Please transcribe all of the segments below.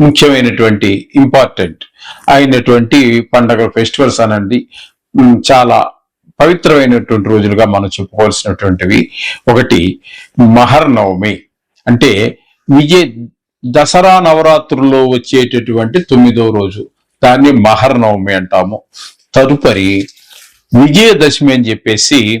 ముఖ్యమైనటువంటి ఇంపార్టెంట్ అయినటువంటి పండగ ఫెస్టివల్స్ అనండి. చాలా పవిత్రమైనటువంటి రోజులుగా మనం చెప్పుకోవాల్సినటువంటివి ఒకటి మహర్నవమి. అంటే విజయ దసరా నవరాత్రుల్లో వచ్చేటటువంటి తొమ్మిదో రోజు. దాన్ని మహర్నవమి అంటాము. తదుపరి విజయదశమి అని చెప్పేసి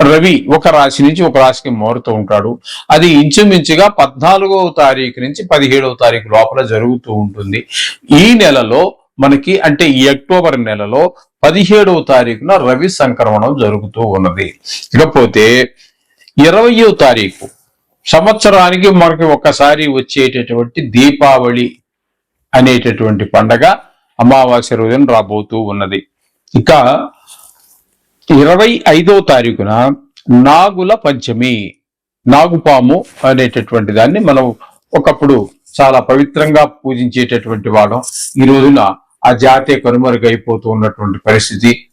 రవి ఒక రాశి నుంచి ఒక రాశికి మారుతూ ఉంటాడు. అది ఇంచుమించుగా పద్నాలుగవ తారీఖు నుంచి పదిహేడవ తారీఖు లోపల జరుగుతూ ఉంటుంది. ఈ నెలలో మనకి అంటే ఈ అక్టోబర్ నెలలో పదిహేడవ తారీఖున రవి సంక్రమణం జరుగుతూ ఉన్నది. ఇకపోతే ఇరవయో తారీఖు సంవత్సరానికి మనకి ఒక్కసారి వచ్చేటటువంటి దీపావళి అనేటటువంటి పండగ అమావాస్య రోజున రాబోతూ ఉన్నది. ఇక ఇరవై ఐదో తారీఖున నాగుల పంచమి నాగుపాము అనేటటువంటి దాన్ని మనం ఒకప్పుడు చాలా పవిత్రంగా పూజించేటటువంటి వాళ్ళం ఈ రోజున ఆ జాతే కనుమరుగైపోతూ ఉన్నటువంటి పరిస్థితి.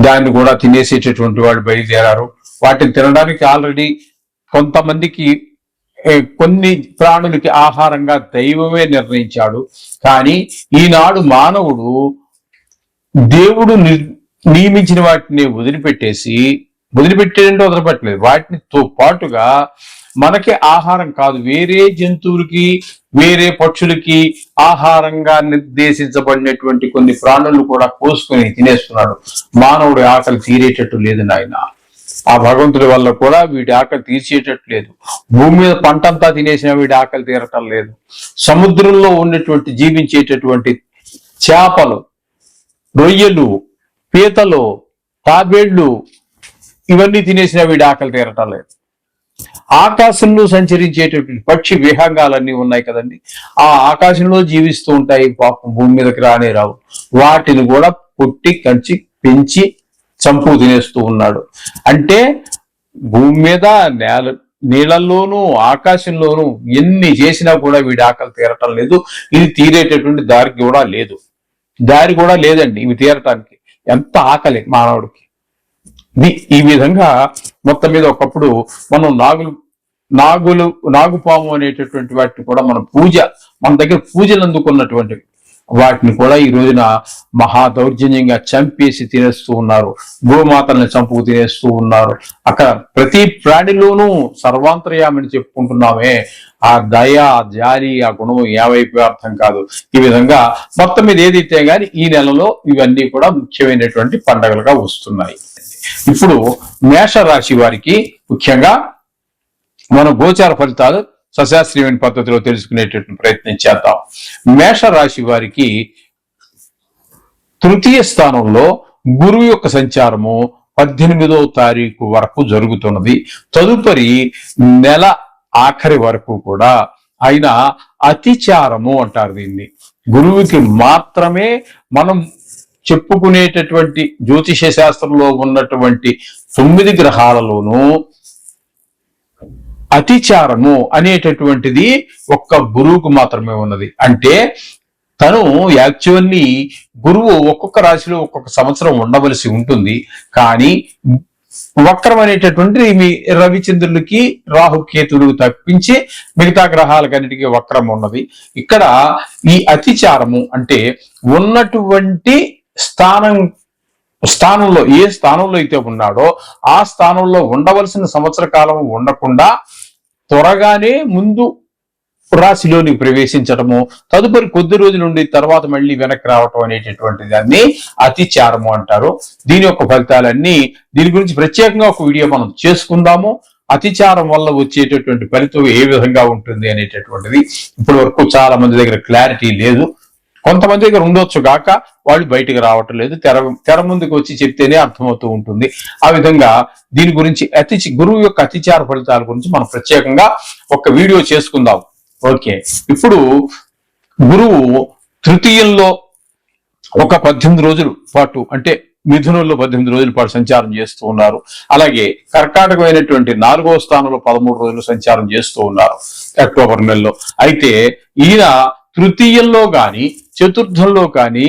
దాన్ని కూడా తినేసేటటువంటి వాళ్ళు బయలుదేరారు. వాటిని తినడానికి ఆల్రెడీ కొంతమందికి కొన్ని ప్రాణులకి ఆహారంగా దైవమే నిర్ణయించాడు. కానీ ఈనాడు మానవుడు దేవుడు ని- నియమించిన వాటిని వదిలిపెట్టేసి వదిలిపెట్టేదంటే వదలపెట్టలేదు వాటితో పాటుగా మనకి ఆహారం కాదు. వేరే జంతువులకి వేరే పక్షులకి ఆహారంగా నిర్దేశించబడినటువంటి కొన్ని ప్రాణులు కూడా కోసుకొని తినేస్తున్నాడు. మానవుడి ఆకలి తీరేటట్టు లేదు నాయన. ఆ భగవంతుడి వల్ల కూడా వీడి ఆకలి తీర్చేటట్టు లేదు. భూమి మీద పంట అంతా తినేసిన వీడి ఆకలి తీరటం లేదు. సముద్రంలో ఉన్నటువంటి జీవించేటటువంటి చేపలు రొయ్యలు పీతలు తాబేళ్ళు ఇవన్నీ తినేసిన వీడి ఆకలి తీరటం లేదు. ఆకాశంలో సంచరించేటటువంటి పక్షి విహంగాలన్నీ ఉన్నాయి కదండి. ఆ ఆకాశంలో జీవిస్తూ ఉంటాయి పాపం భూమి మీదకి రానే రావు. వాటిని కూడా పుట్టి కంచి పెంచి చంపు తినేస్తూ ఉన్నాడు. అంటే భూమి మీద నేల నీళ్ళల్లోనూ ఆకాశంలోనూ ఎన్ని చేసినా కూడా వీడి ఆకలి తీరటం లేదు. ఇది తీరేటటువంటి దారి కూడా లేదు. దారి కూడా లేదండి ఇవి తీరటానికి. ఎంత ఆకలి మానవుడికి. ఈ విధంగా మొత్తం మీద ఒకప్పుడు మనం నాగులు నాగులు నాగుపాము అనేటటువంటి వాటిని కూడా మనం పూజ మన దగ్గర పూజలు అందుకున్నటువంటివి. వాటిని కూడా ఈ రోజున మహా దౌర్జన్యంగా చంపేసి తినేస్తూ ఉన్నారు. గోమాతల్ని చంపుకు తినేస్తూ ఉన్నారు. అక్కడ ప్రతి ప్రాణిలోనూ సర్వాంతర్యామని చెప్పుకుంటున్నామే. ఆ దయ ఆ జాలి ఆ గుణం ఏవైపు అర్థం కాదు. ఈ విధంగా మొత్తం మీద ఏదైతే గాని ఈ నెలలో ఇవన్నీ కూడా ముఖ్యమైనటువంటి పండగలుగా వస్తున్నాయి. ఇప్పుడు మేష రాశి వారికి ముఖ్యంగా మన గోచార ఫలితాలు సశాస్త్రీయమైన పద్ధతిలో తెలుసుకునేటటువంటి ప్రయత్నం చేద్దాం. మేష రాశి వారికి తృతీయ స్థానంలో గురువు యొక్క సంచారము పద్దెనిమిదవ తారీఖు వరకు జరుగుతున్నది. తదుపరి నెల ఆఖరి వరకు కూడా ఆయన అతిచారము అంటారు దీన్ని. గురువుకి మాత్రమే మనం చెప్పుకునేటటువంటి జ్యోతిష శాస్త్రంలో ఉన్నటువంటి తొమ్మిది గ్రహాలలోనూ అతిచారము అనేటటువంటిది ఒక్క గురువుకు మాత్రమే ఉన్నది. అంటే తను యాక్చువల్లీ గురువు ఒక్కొక్క రాశిలో ఒక్కొక్క సంవత్సరం ఉండవలసి ఉంటుంది. కానీ వక్రం అనేటటువంటి మీ రవిచంద్రులకి రాహుకేతులు తప్పించి మిగతా గ్రహాలకన్నిటికీ వక్రం ఉన్నది. ఇక్కడ ఈ అతిచారము అంటే ఉన్నటువంటి స్థానం స్థానంలో ఏ స్థానంలో అయితే ఉన్నాడో ఆ స్థానంలో ఉండవలసిన సంవత్సర కాలం ఉండకుండా త్వరగానే ముందు రాశిలోనికి ప్రవేశించటము తదుపరి కొద్ది రోజులు నుండి తర్వాత మళ్ళీ వెనక్కి రావటం అనేటటువంటి దాన్ని అతిచారము అంటారు. దీని యొక్క ఫలితాలన్నీ దీని గురించి ప్రత్యేకంగా ఒక వీడియో మనం చేసుకుందాము. అతిచారం వల్ల వచ్చేటటువంటి ఫలితం ఏ విధంగా ఉంటుంది అనేటటువంటిది ఇప్పటి వరకు చాలా మంది దగ్గర క్లారిటీ లేదు. కొంతమంది దగ్గర ఉండొచ్చు గాక వాళ్ళు బయటికి రావటం లేదు. తెర తెర ముందుకు వచ్చి చెప్తేనే అర్థమవుతూ ఉంటుంది. ఆ విధంగా దీని గురించి అతి గురువు యొక్క అతిచార ఫలితాల గురించి మనం ప్రత్యేకంగా ఒక వీడియో చేసుకుందాం. ఓకే. ఇప్పుడు గురువు తృతీయంలో ఒక పద్దెనిమిది రోజుల పాటు అంటే మిథునంలో పద్దెనిమిది రోజుల పాటు సంచారం చేస్తూ ఉన్నారు. అలాగే కర్కాటకమైనటువంటి నాలుగో స్థానంలో పదమూడు రోజులు సంచారం చేస్తూ ఉన్నారు అక్టోబర్ నెలలో. అయితే ఈయన తృతీయంలో గాని చతుర్థంలో కానీ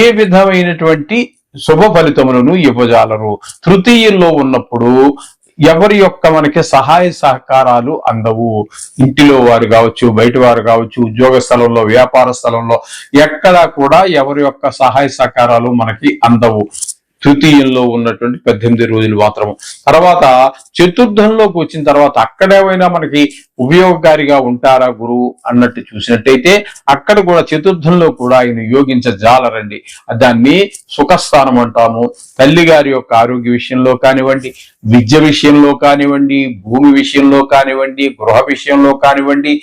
ఏ విధమైనటువంటి శుభ ఫలితములను ఇవ్వజాలరు. తృతీయంలో ఉన్నప్పుడు ఎవరి యొక్క మనకి సహాయ సహకారాలు అందవు. ఇంటిలో వారు కావచ్చు బయట వారు కావచ్చు ఉద్యోగ స్థలంలో వ్యాపార స్థలంలో ఎక్కడా కూడా ఎవరి యొక్క సహాయ సహకారాలు మనకి అందవు. తృతీయంలో ఉన్నటువంటి పద్దెనిమిది రోజులు మాత్రం తర్వాత చతుర్థంలోకి వచ్చిన తర్వాత అక్కడేమైనా మనకి ఉపయోగకారిగా ఉంటారా గురువు అన్నట్టు చూసినట్టయితే అక్కడ కూడా చతుర్థంలో కూడా ఆయన యోగించజాలరండి దాన్ని సుఖస్థానం అంటాము. తల్లి గారి యొక్క ఆరోగ్య విషయంలో కానివ్వండి విద్య విషయంలో కానివ్వండి భూమి విషయంలో కానివ్వండి గృహ విషయంలో కానివ్వండి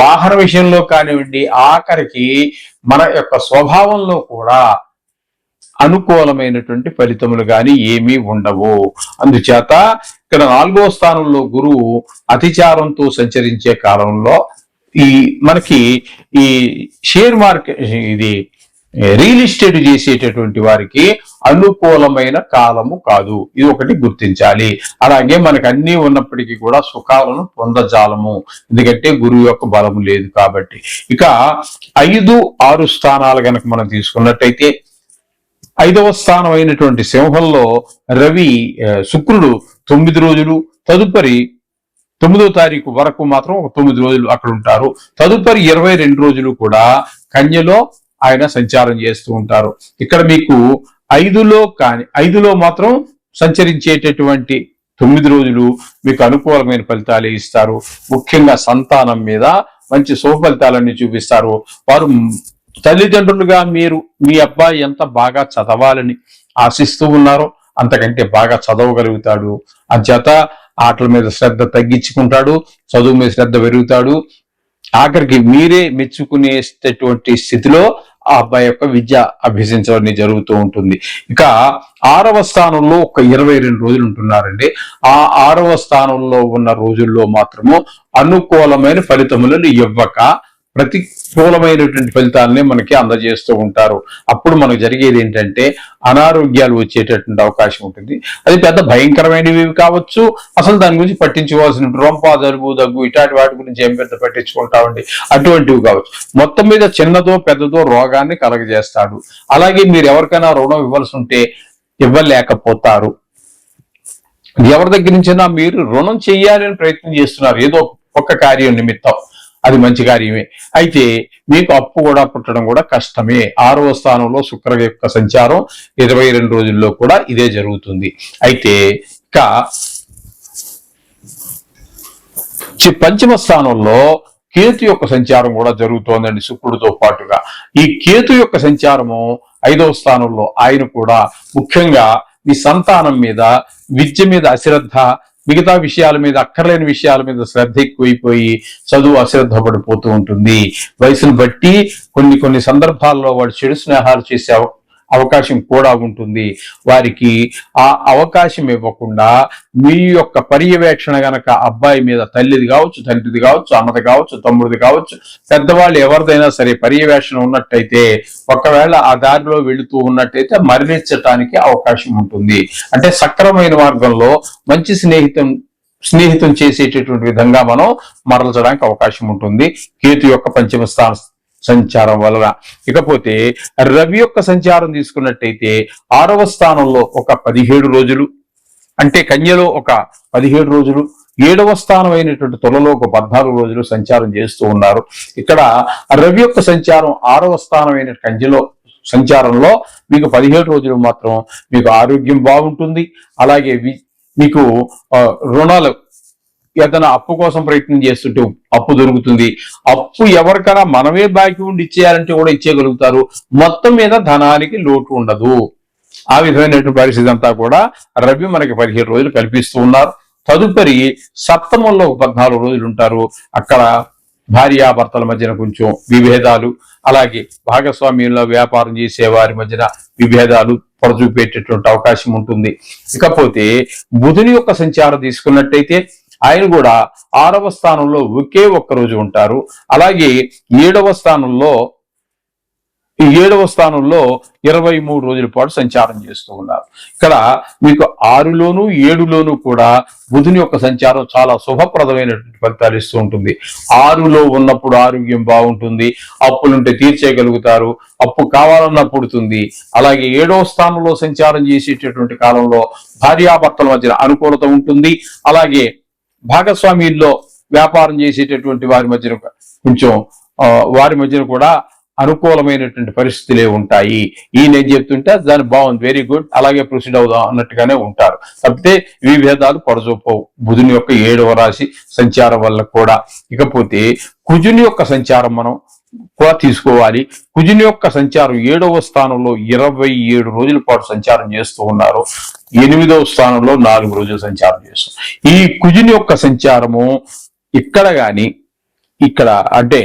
వాహన విషయంలో కానివ్వండి ఆఖరికి మన యొక్క స్వభావంలో కూడా అనుకూలమైనటువంటి ఫలితములు గాని ఏమీ ఉండవు. అందుచేత ఇక్కడ నాలుగో స్థానంలో గురువు అతిచారంతో సంచరించే కాలంలో ఈ మనకి ఈ షేర్ మార్కెట్ ఇది రియల్ ఎస్టేట్ చేసేటటువంటి వారికి అనుకూలమైన కాలము కాదు. ఇది ఒకటి గుర్తించాలి. అలాగే మనకు అన్ని ఉన్నప్పటికీ కూడా సుఖాలను పొందజాలము. ఎందుకంటే గురువు యొక్క బలము లేదు కాబట్టి. ఇక ఐదు ఆరు స్థానాలు గనక మనం తీసుకున్నట్టయితే ఐదవ స్థానం అయినటువంటి సింహంలో రవి శుక్రుడు తొమ్మిది రోజులు. తదుపరి తొమ్మిదో తారీఖు వరకు మాత్రం ఒక తొమ్మిది రోజులు అక్కడ ఉంటారు. తదుపరి ఇరవై రెండు రోజులు కూడా కన్యలో ఆయన సంచారం చేస్తూ ఉంటారు. ఇక్కడ మీకు ఐదులో కాని ఐదులో మాత్రం సంచరించేటటువంటి తొమ్మిది రోజులు మీకు అనుకూలమైన ఫలితాలు ఇస్తారు. ముఖ్యంగా సంతానం మీద మంచి శుభ ఫలితాలన్నీ చూపిస్తారు. వారు తల్లిదండ్రులుగా మీరు మీ అబ్బాయి ఎంత బాగా చదవాలని ఆశిస్తూ ఉన్నారో అంతకంటే బాగా చదవగలుగుతాడు. అంచేత ఆటల మీద శ్రద్ధ తగ్గించుకుంటాడు చదువు మీద శ్రద్ధ పెరుగుతాడు. ఆఖరికి మీరే మెచ్చుకునేటటువంటి స్థితిలో ఆ అబ్బాయి యొక్క విద్య అభ్యసించడం జరుగుతూ ఉంటుంది. ఇక ఆరవ స్థానంలో ఒక ఇరవై రెండు రోజులు ఉంటున్నారండి. ఆ ఆరవ స్థానంలో ఉన్న రోజుల్లో మాత్రము అనుకూలమైన ఫలితములను ఇవ్వక ప్రతికూలమైనటువంటి ఫలితాలని మనకి అందజేస్తూ ఉంటారు. అప్పుడు మనకు జరిగేది ఏంటంటే అనారోగ్యాలు వచ్చేటటువంటి అవకాశం ఉంటుంది. అది పెద్ద భయంకరమైనవి కావచ్చు. అసలు దాని గురించి పట్టించుకోవాల్సిన రొంప జలుబు దగ్గు ఇటాటి వాటి గురించి ఏం పెద్ద పట్టించుకుంటామండి అటువంటివి కావచ్చు. మొత్తం మీద చిన్నదో పెద్దదో రోగాన్ని కలగజేస్తాడు. అలాగే మీరు ఎవరికైనా రుణం ఇవ్వాల్సి ఉంటే ఇవ్వలేకపోతారు. ఎవరి దగ్గర నుంచైనా మీరు రుణం చెయ్యాలని ప్రయత్నం చేస్తున్నారు. ఏదో ఒక్క కార్యం నిమిత్తం. అది మంచి కార్యమే. అయితే మీకు అప్పు కూడా పుట్టడం కూడా కష్టమే. ఆరవ స్థానంలో శుక్ర యొక్క సంచారం ఇరవై రెండు రోజుల్లో కూడా ఇదే జరుగుతుంది. అయితే ఇక పంచమ స్థానంలో కేతు యొక్క సంచారం కూడా జరుగుతోందండి శుక్రుడితో పాటుగా. ఈ కేతు యొక్క సంచారము ఐదవ స్థానంలో ఆయన కూడా ముఖ్యంగా మీ సంతానం మీద విద్య మీద అశ్రద్ధ మిగతా విషయాల మీద అక్కర్లేని విషయాల మీద శ్రద్ధ ఎక్కువైపోయి చదువు అశ్రద్ధ పడిపోతూ ఉంటుంది. వయసును బట్టి కొన్ని కొన్ని సందర్భాల్లో వాడు చెడు స్నేహాలు చేసే అవకాశం కూడా ఉంటుంది. వారికి ఆ అవకాశం ఇవ్వకుండా మీ యొక్క పర్యవేక్షణ గనక అబ్బాయి మీద తల్లిది కావచ్చు తండ్రిది కావచ్చు అన్నది కావచ్చు తమ్ముడిది కావచ్చు పెద్దవాళ్ళు ఎవరిదైనా సరే పర్యవేక్షణ ఉన్నట్టయితే ఒకవేళ ఆ దారిలో వెళుతూ ఉన్నట్టయితే మరణించటానికి అవకాశం ఉంటుంది. అంటే సక్రమైన మార్గంలో మంచి స్నేహితం స్నేహితం చేసేటటువంటి విధంగా మనం మరల్చడానికి అవకాశం ఉంటుంది. కేతు యొక్క పంచమ స్థాన సంచారం వలన. ఇకపోతే రవి యొక్క సంచారం తీసుకున్నట్టయితే ఆరవ స్థానంలో ఒక పదిహేడు రోజులు అంటే కన్యలో ఒక పదిహేడు రోజులు ఏడవ స్థానం అయినటువంటి తొలలో ఒక పద్నాలుగు రోజులు సంచారం చేస్తూ ఉన్నారు. ఇక్కడ రవి యొక్క సంచారం ఆరవ స్థానం అయిన కంజలో సంచారంలో మీకు పదిహేడు రోజులు మాత్రం మీకు ఆరోగ్యం బాగుంటుంది. అలాగే మీకు రుణాలు ఏదైనా అప్పు కోసం ప్రయత్నం చేస్తుంటే అప్పు దొరుకుతుంది. అప్పు ఎవరికైనా మనమే బాకీ ఉండి ఇచ్చేయాలంటే కూడా ఇచ్చేయగలుగుతారు. మొత్తం మీద ధనానికి లోటు ఉండదు. ఆ విధమైనటువంటి పరిస్థితి అంతా కూడా రవి మనకి పదిహేడు రోజులు కల్పిస్తూ ఉన్నారు. తదుపరి సప్తమంలో పద్నాలుగు రోజులు ఉంటారు. అక్కడ భార్యాభర్తల మధ్యన కొంచెం విభేదాలు అలాగే భాగస్వామ్యంలో వ్యాపారం చేసే వారి మధ్యన విభేదాలు పొడచూపేటటువంటి అవకాశం ఉంటుంది. ఇకపోతే బుధుని యొక్క సంచారం తీసుకున్నట్టయితే ఆయన కూడా ఆరవ స్థానంలో ఒకే ఒక్క రోజు ఉంటారు. అలాగే ఏడవ స్థానంలో ఈ ఏడవ స్థానంలో ఇరవై మూడు రోజుల పాటు సంచారం చేస్తూ ఉన్నారు. ఇక్కడ మీకు ఆరులోను ఏడులోను కూడా బుధుని యొక్క సంచారం చాలా శుభప్రదమైనటువంటి ఫలితాలు ఇస్తూ ఉంటుంది. ఆరులో ఉన్నప్పుడు ఆరోగ్యం బాగుంటుంది. అప్పులుంటే తీర్చేయగలుగుతారు. అప్పు కావాలన్నా పుడుతుంది. అలాగే ఏడవ స్థానంలో సంచారం చేసేటటువంటి కాలంలో భార్యాభర్తల మధ్య అనుకూలత ఉంటుంది. అలాగే భాగస్వామ్యుల్లో వ్యాపారం చేసేటటువంటి వారి మధ్యన కొంచెం వారి మధ్యన కూడా అనుకూలమైనటువంటి పరిస్థితులే ఉంటాయి. ఈ నేను చెప్తుంటే దాని బాగుంది వెరీ గుడ్ అలాగే ప్రొసీడ్ అవుదాం అన్నట్టుగానే ఉంటారు. తప్పితే విభేదాలు పొడచూపవు బుధుని యొక్క ఏడవ రాశి సంచారం వల్ల కూడా. ఇకపోతే కుజుని యొక్క సంచారం మనం కూడా తీసుకోవాలి. కుజుని యొక్క సంచారం ఏడవ స్థానంలో ఇరవై ఏడు రోజుల పాటు సంచారం చేస్తూ ఉన్నారు. ఎనిమిదవ స్థానంలో నాలుగు రోజులు సంచారం చేస్తూ ఈ కుజుని యొక్క సంచారము ఇక్కడ గాని ఇక్కడ అంటే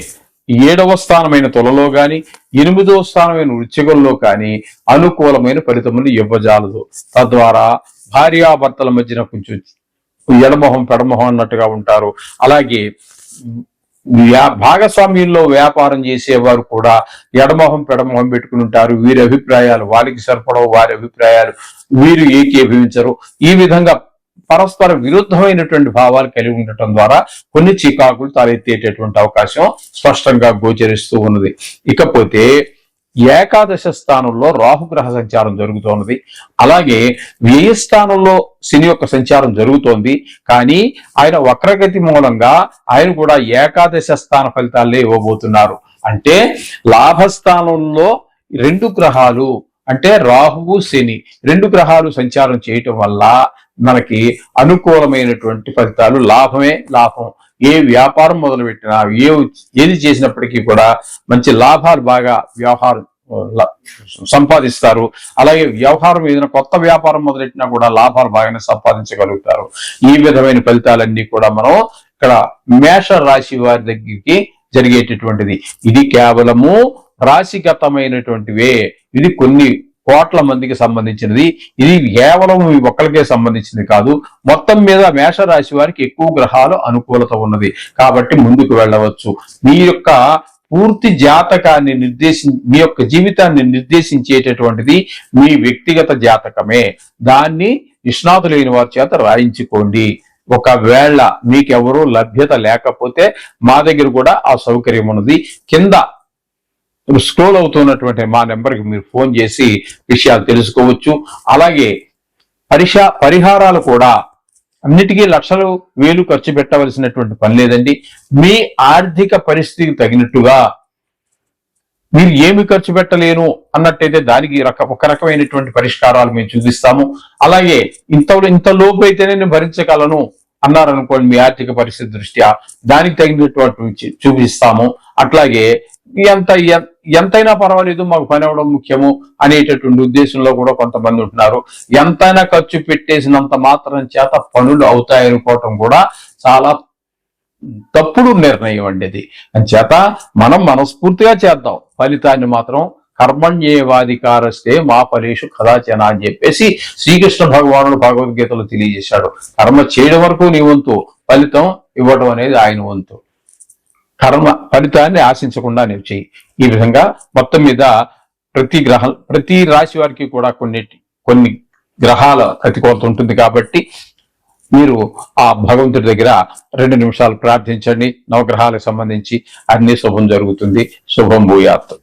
ఏడవ స్థానమైన తొలలో గాని ఎనిమిదవ స్థానమైన వృచ్చికంలో కానీ అనుకూలమైన ఫలితములు ఇవ్వజాలదు. తద్వారా భార్యాభర్తల మధ్యన కొంచెం ఎడమొహం పెడమొహం అన్నట్టుగా ఉంటారు. అలాగే భాగస్వామ్యంలో వ్యాపారం చేసేవారు కూడా ఎడమొహం పెడమొహం పెట్టుకుని ఉంటారు. వీరి అభిప్రాయాలు వారికి సరిపడవు వారి అభిప్రాయాలు వీరు ఏకీభవించరు. ఈ విధంగా పరస్పర విరుద్ధమైనటువంటి భావాలు కలిగి ఉండటం ద్వారా కొన్ని చికాకులు తలెత్తేటటువంటి అవకాశం స్పష్టంగా గోచరిస్తూ ఉన్నది. ఇకపోతే ఏకాదశ స్థానంలో రాహుగ్రహ సంచారం జరుగుతోంది. అలాగే వ్యయ స్థానంలో శని యొక్క సంచారం జరుగుతోంది. కానీ ఆయన వక్రగతి మూలంగా ఆయన కూడా ఏకాదశ స్థాన ఫలితాలే ఇవ్వబోతున్నారు. అంటే లాభస్థానంలో రెండు గ్రహాలు అంటే రాహువు శని రెండు గ్రహాలు సంచారం చేయటం వల్ల మనకి అనుకూలమైనటువంటి ఫలితాలు లాభమే లాభం ఏ వ్యాపారం మొదలుపెట్టినా ఏ ఏది చేసినప్పటికీ కూడా మంచి లాభాలు బాగా వ్యవహారం సంపాదిస్తారు. అలాగే వ్యవహారం ఏదైనా కొత్త వ్యాపారం మొదలెట్టినా కూడా లాభాలు బాగానే సంపాదించగలుగుతారు. ఈ విధమైన ఫలితాలన్నీ కూడా మనం ఇక్కడ మేష రాశి వారి దగ్గరికి జరిగేటటువంటిది. ఇది కేవలము రాశిగతమైనటువంటివే. ఇది కొన్ని కోట్ల మందికి సంబంధించినది. ఇది కేవలం మీ ఒక్కరికే సంబంధించింది కాదు. మొత్తం మీద మేషరాశి వారికి ఎక్కువ గ్రహాలు అనుకూలత ఉన్నది. కాబట్టి ముందుకు వెళ్ళవచ్చు. మీ యొక్క పూర్తి జాతకాన్ని నిర్దేశి మీ యొక్క జీవితాన్ని నిర్దేశించేటటువంటిది మీ వ్యక్తిగత జాతకమే. దాన్ని నిష్ణాతులైన లేని వారి చేత రాయించుకోండి. ఒకవేళ మీకెవరూ లభ్యత లేకపోతే మా దగ్గర కూడా ఆ సౌకర్యం ఉన్నది. కింద స్క్రోల్ అవుతున్నటువంటి మా నెంబర్కి మీరు ఫోన్ చేసి విషయాలు తెలుసుకోవచ్చు. అలాగే పరిష పరిహారాలు కూడా అన్నిటికీ లక్షలు వేలు ఖర్చు పెట్టవలసినటువంటి పని లేదండి. మీ ఆర్థిక పరిస్థితికి తగినట్టుగా మీరు ఏమి ఖర్చు పెట్టలేను అన్నట్టయితే దానికి రక ఒక రకమైనటువంటి పరిష్కారాలు మేము చూపిస్తాము. అలాగే ఇంత ఇంత లోపు అయితేనే నేను భరించగలను అన్నారనుకోండి మీ ఆర్థిక పరిస్థితి దృష్ట్యా దానికి తగినటువంటి చూపిస్తాము. అట్లాగే ఎంత ఎంతైనా పర్వాలేదు మాకు పని అవ్వడం ముఖ్యము అనేటటువంటి ఉద్దేశంలో కూడా కొంతమంది ఉంటున్నారు. ఎంతైనా ఖర్చు పెట్టేసినంత మాత్రం చేత పనులు అవుతాయనుకోవటం కూడా చాలా తప్పుడు నిర్ణయం అండి అది. చేత మనం మనస్ఫూర్తిగా చేద్దాం. ఫలితాన్ని మాత్రం కర్మణ్యేవాధికారస్తే మా ఫలేషు కదాచన అని చెప్పేసి శ్రీకృష్ణ భగవానుడు భగవద్గీతలో తెలియజేశాడు. కర్మ చేయడం వరకు నీ వంతు ఫలితం ఇవ్వడం అనేది ఆయన వంతు. కర్మ ఫలితాన్ని ఆశించకుండా నీవు చెయ్యి. ఈ విధంగా మొత్తం మీద ప్రతి గ్రహం ప్రతి రాశి వారికి కూడా కొన్ని కొన్ని గ్రహాల ప్రతికూలత ఉంటుంది కాబట్టి మీరు ఆ భగవంతుడి దగ్గర రెండు నిమిషాలు ప్రార్థించండి. నవగ్రహాలకు సంబంధించి అన్ని శుభం జరుగుతుంది. శుభం భూయాత్.